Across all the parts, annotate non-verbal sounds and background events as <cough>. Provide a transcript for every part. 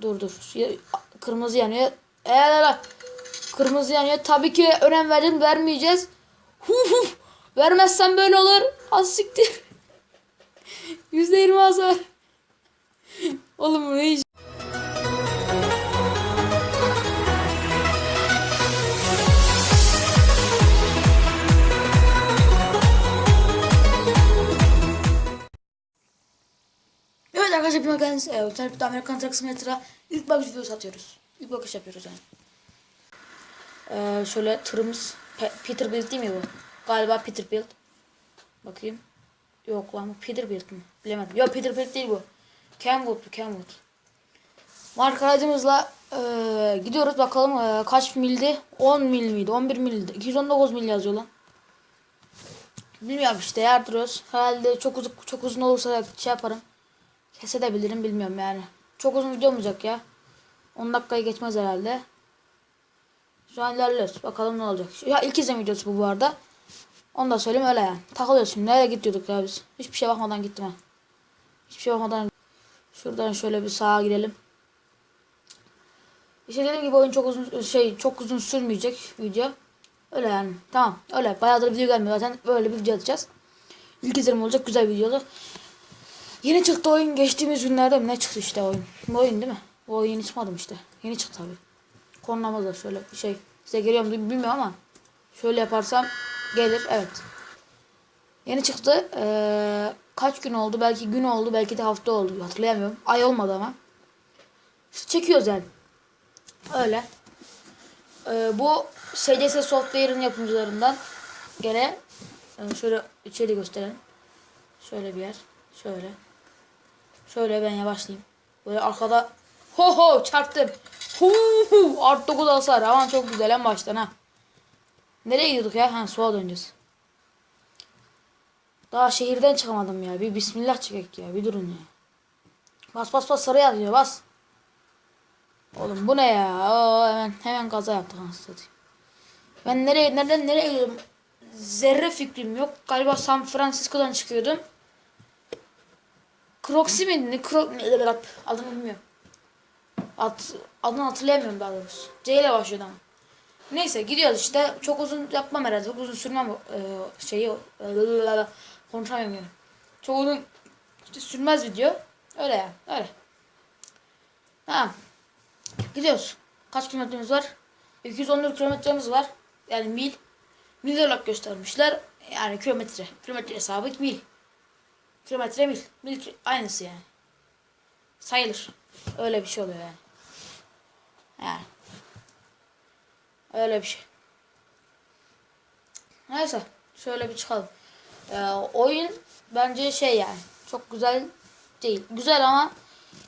Dur dur. Kırmızı yanıyor. Eee Kırmızı yanıyor. Tabii ki önem verin vermeyeceğiz. Hu hu. Vermezsen böyle olur. Az siktir. <laughs> %20 hasar. Oğlum ne iş? Arkadaşlar bir bakınız. Evet, Tarık'ta Amerikan Truck ilk bakış videosu atıyoruz. İlk bakış yapıyoruz yani. Ee, şöyle tırımız Pe- Peterbilt değil mi bu? Galiba Peterbilt. Bakayım. Yok lan bu Peterbilt mi? Bilemedim. Yok Peterbilt değil bu. Kenwood bu Kenwood. Marka aracımızla eee, gidiyoruz bakalım eee, kaç mildi? 10 mil miydi? 11 mildi. 219 mil yazıyor lan. Bilmiyorum işte yardırıyoruz. Herhalde çok uzun çok uzun olursa şey yaparım. Kesebilirim bilmiyorum yani. Çok uzun video olmayacak ya. 10 dakikayı geçmez herhalde. Şu an ilerliyoruz. Bakalım ne olacak. Ya ilk izleme videosu bu bu arada. Onu da söyleyeyim öyle yani. Takılıyoruz şimdi. Nereye gidiyorduk ya biz? Hiçbir şey bakmadan gittim ha. Hiçbir şey bakmadan. Şuradan şöyle bir sağa girelim. İşte dediğim gibi oyun çok uzun şey çok uzun sürmeyecek video. Öyle yani. Tamam. Öyle. Bayağıdır video gelmiyor zaten. Böyle bir video atacağız. İlk izlenim olacak. Güzel videolu. Yeni çıktı oyun. Geçtiğimiz günlerde mi ne çıktı işte oyun. Bu oyun değil mi? Bu oyun yeni çıkmadım işte. Yeni çıktı tabii. Konumuz da şöyle bir şey. Size geliyor mu bilmiyorum ama. Şöyle yaparsam gelir. Evet. Yeni çıktı. Ee, kaç gün oldu? Belki gün oldu. Belki de hafta oldu. Hatırlayamıyorum. Ay olmadı ama. İşte çekiyoruz yani. Öyle. Ee, bu SCS Software'ın yapımcılarından gene şöyle içeri gösterelim. Şöyle bir yer. Şöyle. Şöyle ben yavaşlayayım. Böyle arkada ho ho çarptım. Hu hu art 9 hasar. Aman çok güzel en baştan ha. Nereye gidiyorduk ya? Ha sola döneceğiz. Daha şehirden çıkamadım ya. Bir bismillah çekek ya. Bir durun ya. Bas bas bas sarıya atıyor bas. Oğlum bu ne ya? Oo, hemen hemen kaza yaptık anasını. Ben nereye nereden nereye gidiyorum? Zerre fikrim yok. Galiba San Francisco'dan çıkıyordum. Croxy miydi? Ne Cro adını bilmiyorum. Ad, adını hatırlayamıyorum daha doğrusu. C ile başlıyordu ama. Neyse gidiyoruz işte. Çok uzun yapmam herhalde. Çok uzun sürmem e, şeyi. E, konuşamıyorum. Çok uzun işte sürmez video. Öyle yani. Öyle. Ha. Gidiyoruz. Kaç kilometremiz var? 214 kilometremiz var. Yani mil. Mil olarak göstermişler. Yani kilometre. Kilometre hesabı mil. Kilometre mil. Mil aynısı yani. Sayılır. Öyle bir şey oluyor yani. Yani. Öyle bir şey. Neyse. Şöyle bir çıkalım. Ee, oyun bence şey yani. Çok güzel değil. Güzel ama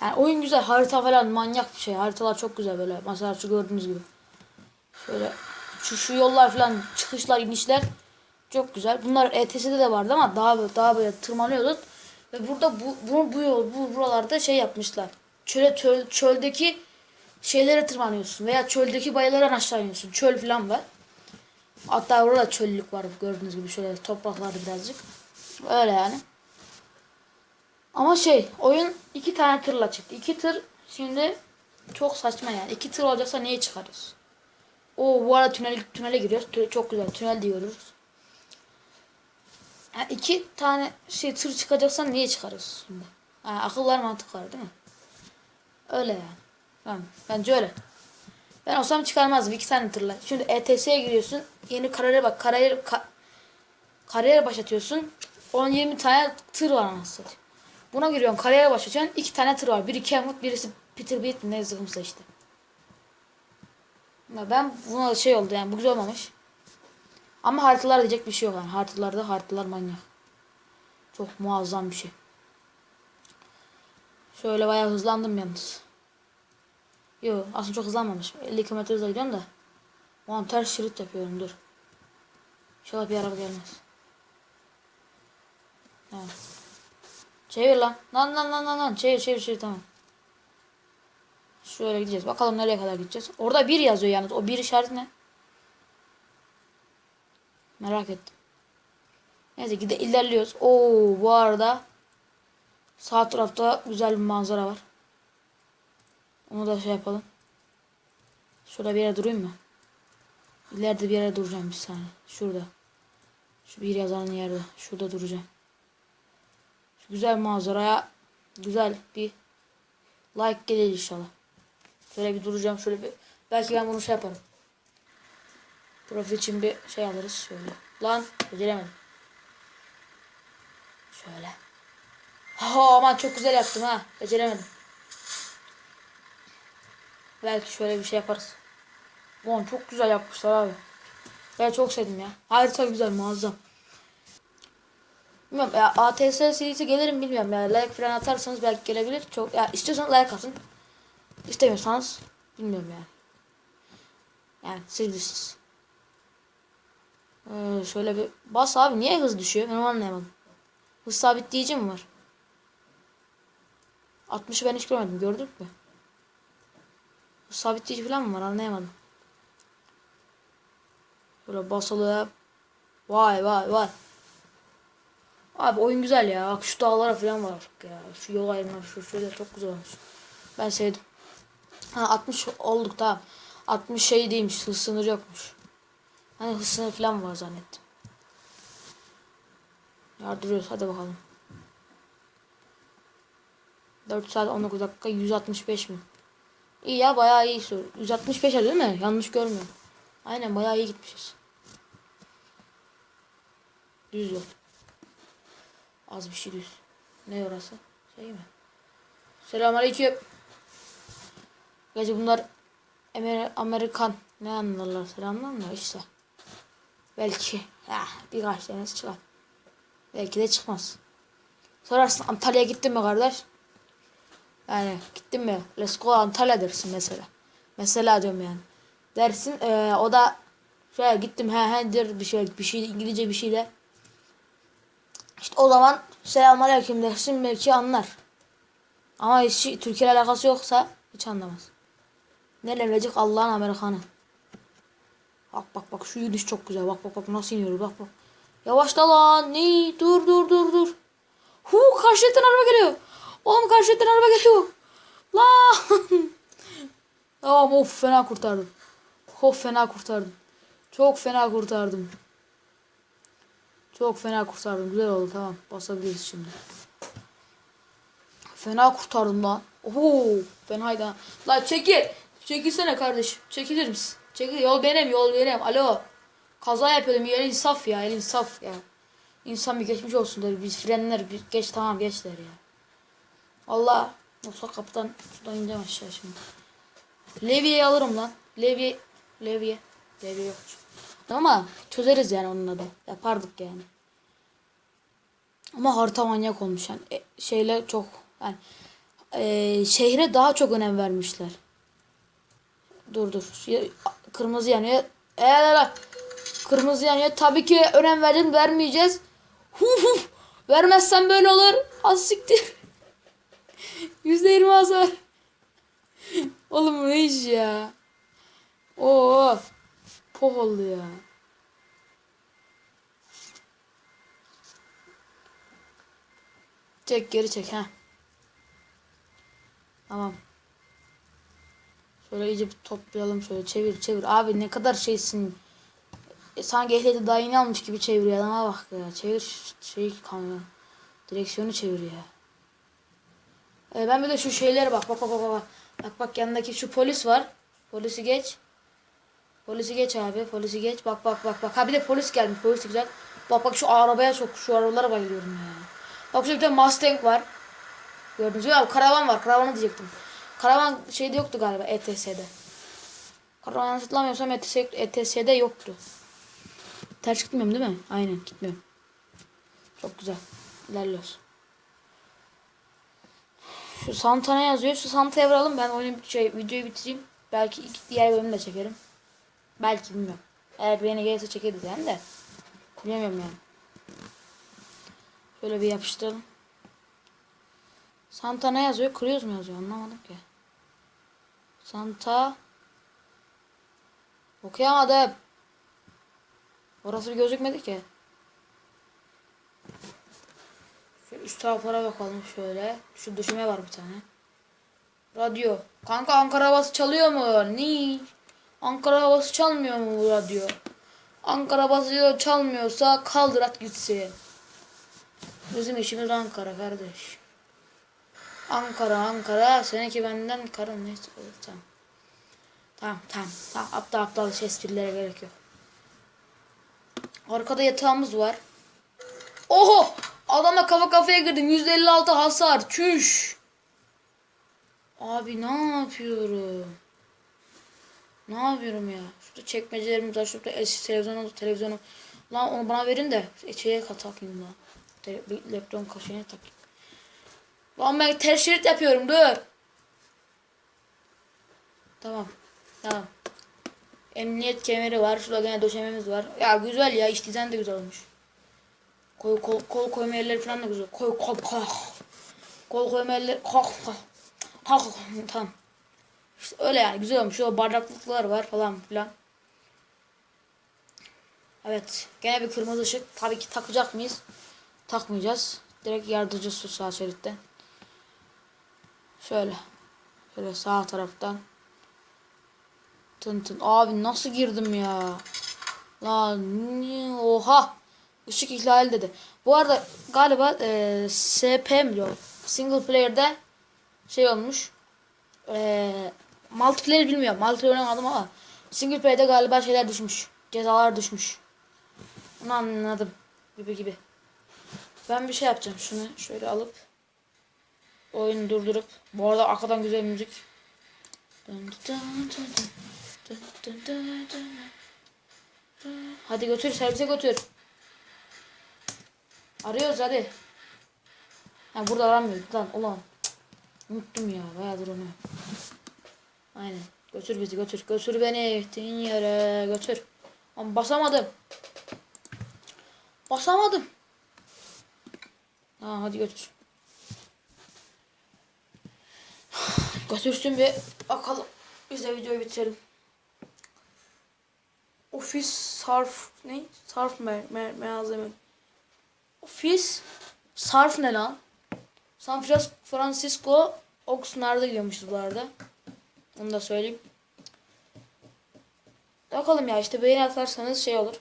yani oyun güzel. Harita falan manyak bir şey. Haritalar çok güzel böyle. Mesela şu gördüğünüz gibi. Şöyle şu, şu yollar falan çıkışlar inişler çok güzel. Bunlar ETS'de de vardı ama daha böyle, daha böyle tırmanıyordun. Ve burada bu, bu, bu yol bu buralarda şey yapmışlar. Çöle çöl, çöldeki şeylere tırmanıyorsun veya çöldeki bayalardan aşağı iniyorsun. Çöl falan var. Hatta burada çöllük var gördüğünüz gibi şöyle topraklarda birazcık. Öyle yani. Ama şey oyun iki tane tırla çıktı. İki tır şimdi çok saçma yani. İki tır olacaksa niye çıkarıyoruz? O bu arada tünel, tünele giriyoruz. Tü- çok güzel tünel diyoruz. Yani iki tane şey tır çıkacaksa niye çıkarıyoruz şimdi? Yani akıl var mantık değil mi? Öyle yani. Tamam. Bence öyle. Ben olsam çıkarmazdım iki tane tırla. Şimdi ETS'ye giriyorsun. Yeni kariyere bak. Kariyer, ka, kariyer başlatıyorsun. 10-20 tane tır var anasını. Buna giriyorsun. Kariyere başlatıyorsun. iki tane tır var. Biri Kenwood, birisi Peterbilt ne zıkımsa işte. Ben buna şey oldu yani bu güzel olmamış. Ama haritalar diyecek bir şey yok yani. Haritalarda haritalar manyak. Çok muazzam bir şey. Şöyle bayağı hızlandım yalnız. Yo aslında çok hızlanmamış. 50 km hızla gidiyorum da. O an ters şerit yapıyorum dur. İnşallah bir araba gelmez. Evet. Çevir lan. Lan lan lan lan lan. Çevir çevir çevir tamam. Şöyle gideceğiz. Bakalım nereye kadar gideceğiz. Orada bir yazıyor yalnız. O bir işaret ne? Merak ettim. Neyse gide ilerliyoruz. Oo bu arada sağ tarafta güzel bir manzara var. Onu da şey yapalım. Şurada bir yere durayım mı? İleride bir yere duracağım bir saniye. Şurada. Şu bir yazanın yerde. Şurada duracağım. Şu güzel manzaraya güzel bir like gelir inşallah. Şöyle bir duracağım. Şöyle bir belki ben bunu şey yaparım. Profil için bir şey alırız şöyle. Lan beceremedim. Şöyle. Ha aman çok güzel yaptım ha. Beceremedim. Belki şöyle bir şey yaparız. Ulan çok güzel yapmışlar abi. Ben çok sevdim ya. Harika güzel muazzam. Bilmiyorum ya ATS serisi gelir mi bilmiyorum ya. Like falan atarsanız belki gelebilir. Çok ya istiyorsanız like atın. İstemiyorsanız bilmiyorum yani. Yani siz bilirsiniz. Ee, şöyle bir bas abi niye hız düşüyor? Ben anlayamadım. Hız sabitleyici mi var? 60'ı ben hiç görmedim. Gördük mü? Hız sabitleyici falan mı var? Anlayamadım. Böyle basalı. Vay vay vay. Abi oyun güzel ya. Bak şu dağlara falan var ya. Şu yol ayrımları şu şöyle çok güzel olmuş. Ben sevdim. Ha 60 olduk tamam. 60 şey değilmiş. Hız sınırı yokmuş. Hani hız sınırı falan var zannettim. Yardırıyoruz hadi bakalım. 4 saat 19 dakika 165 mi? İyi ya bayağı iyi soru. 165 değil mi? Yanlış görmüyorum. Aynen bayağı iyi gitmişiz. Düz yol. Az bir şey düz. Ne orası? Şey mi? Selamünaleyküm. Gerçi bunlar Amer Amerikan. Ne anlarlar? Selamlar mı? İşte. Belki. Ah, birkaç tanesi çıkar. Belki de çıkmaz. Sorarsın Antalya'ya gittin mi kardeş? Yani gittin mi? Let's go Antalya dersin mesela. Mesela diyorum yani. Dersin eee, o da şöyle gittim he he der bir şey bir şey İngilizce bir şeyle. İşte o zaman selamünaleyküm dersin belki anlar. Ama hiç Türkiye ile alakası yoksa hiç anlamaz. Ne evlenecek Allah'ın Amerikanı. Bak bak bak şu yürüyüş çok güzel. Bak bak bak nasıl iniyor bak bak. Yavaşla lan. Ne? Dur dur dur dur. Hu karşıdan araba geliyor. Oğlum karşıdan araba geliyor. Lan. <laughs> tamam of fena kurtardım. Of fena kurtardım. Çok fena kurtardım. Çok fena kurtardım. Güzel oldu tamam. Basabiliriz şimdi. Fena kurtardım lan. Oho fenaydı ha. Lan çekil. Çekilsene kardeşim. Çekilir misin? Çekil. Yol benim yol benim. Alo. Kaza yapıyordum. El insaf ya. El insaf ya. İnsan bir geçmiş olsun der. Biz frenler bir geç tamam geç der ya. Allah. Yoksa kapıdan şuradan ineceğim aşağı şimdi. Levye'yi alırım lan. Levye. Levye. Levye yok. Ama çözeriz yani onunla da. Yapardık yani. Ama harita manyak olmuş yani. E, şeyler çok yani e, şehre daha çok önem vermişler. Dur dur. Kırmızı yanıyor. Eee Kırmızı yanıyor. Tabii ki önem verdin vermeyeceğiz. Hu hu. Vermezsen böyle olur. Az siktir. <laughs> %20 hasar. Oğlum ne iş ya? Oo. Poh oldu ya. Çek geri çek ha. Tamam. Şöyle iyice bir toplayalım şöyle çevir çevir. Abi ne kadar şeysin. E, sanki ehliyeti daha almış gibi çeviriyor adama bak ya. Çevir şey kamyon. Direksiyonu çevir ya. E, ben bir de şu şeylere bak bak bak bak bak. Bak bak yanındaki şu polis var. Polisi geç. Polisi geç abi. Polisi geç. Bak bak bak bak. Ha bir de polis gelmiş. Polis de güzel. Bak bak şu arabaya çok şu arabalara bayılıyorum ya. Bak şurada bir tane Mustang var. Gördünüz mü? Ya karavan var. Karavanı diyecektim. Karavan şeyde yoktu galiba ETS'de. Karavan hatırlamıyorsam ETS, ETS'de yoktu. Ters gitmiyorum değil mi? Aynen gitmiyorum. Çok güzel. İlerliyoruz. Şu Santa ne yazıyor? Şu Santa'ya varalım. Ben oyunu şey, videoyu bitireyim. Belki iki diğer bölümü de çekerim. Belki bilmiyorum. Eğer beni gelirse çekeriz yani de. Bilmiyorum yani. Şöyle bir yapıştıralım. Santa ne yazıyor? Cruise mu yazıyor? Anlamadım ki. Santa. Okuyamadım. Orası bir gözükmedi ki. Şu üst taraflara bakalım şöyle. Şu düşüme var bir tane. Radyo. Kanka Ankara havası çalıyor mu? Ni? Ankara havası çalmıyor mu bu radyo? Ankara havası çalmıyorsa kaldır at gitsin. Bizim işimiz Ankara kardeş. Ankara Ankara seninki benden karın neyse tamam. Tamam tamam tamam aptal aptal şey esprilere gerek yok. Arkada yatağımız var. Oho! Adama kafa kafaya girdim. 156 hasar. Çüş. Abi ne yapıyorum? Ne yapıyorum ya? Şurada çekmecelerimiz var. Şurada eski televizyonu, televizyonu. Lan onu bana verin de şeye takayım lan. Laptopun kaşığına takayım. Lan ben ters şerit yapıyorum dur. Tamam. Tamam. Emniyet kemeri var. Şurada gene döşememiz var. Ya güzel ya. iç dizayn da güzel olmuş. Kol, kol, kol koyma yerleri falan da güzel. Koy kol kol. Kol koyma yerleri kol kol. Kol kol. Tamam. İşte öyle yani güzel olmuş. Şurada bardaklıklar var falan filan. Evet. Gene bir kırmızı ışık. Tabii ki takacak mıyız? Takmayacağız. Direkt yardımcı su sağ şeritten. Şöyle. Şöyle sağ taraftan. Tın tın. Abi nasıl girdim ya? Lan oha. Işık ihlali dedi. Bu arada galiba e, SP mi diyor? Single player'de şey olmuş. E, multiplayer bilmiyorum. Multiplayer oynamadım ama single player'de galiba şeyler düşmüş. Cezalar düşmüş. Onu anladım. Gibi gibi. Ben bir şey yapacağım. Şunu şöyle alıp Oyunu durdurup. Bu arada arkadan güzel müzik. Hadi götür servise götür. Arıyoruz hadi. Ha burada aramıyor. Lan ulan. Unuttum ya bayağıdır onu. Aynen. Götür bizi götür. Götür beni gittiğin yere götür. Ama basamadım. Basamadım. Ha hadi götür. Götürsün bir bakalım. Biz de videoyu bitirelim. Ofis sarf ne? Sarf mer, mer, malzeme. Ofis sarf ne lan? San Francisco Oxnard'a gidiyormuşuz bu arada. Onu da söyleyeyim. Bakalım ya işte beğeni atarsanız şey olur.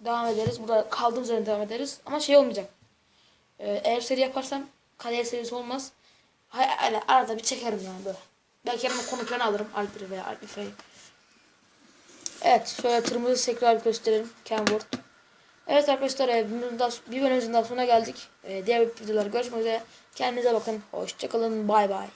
Devam ederiz. Burada kaldığımız yerden devam ederiz. Ama şey olmayacak. Ee, eğer seri yaparsam kariyer serisi olmaz. Hay, hay, arada bir çekerim yani böyle. Belki yanıma konu falan alırım. Alper'i veya Alper'i. Evet şöyle tırımızı tekrar gösterelim. Kenwood. Evet arkadaşlar e, bir bölümümüzün daha sonuna geldik. E, diğer videolarda görüşmek üzere. Kendinize bakın. Hoşçakalın. Bay bay.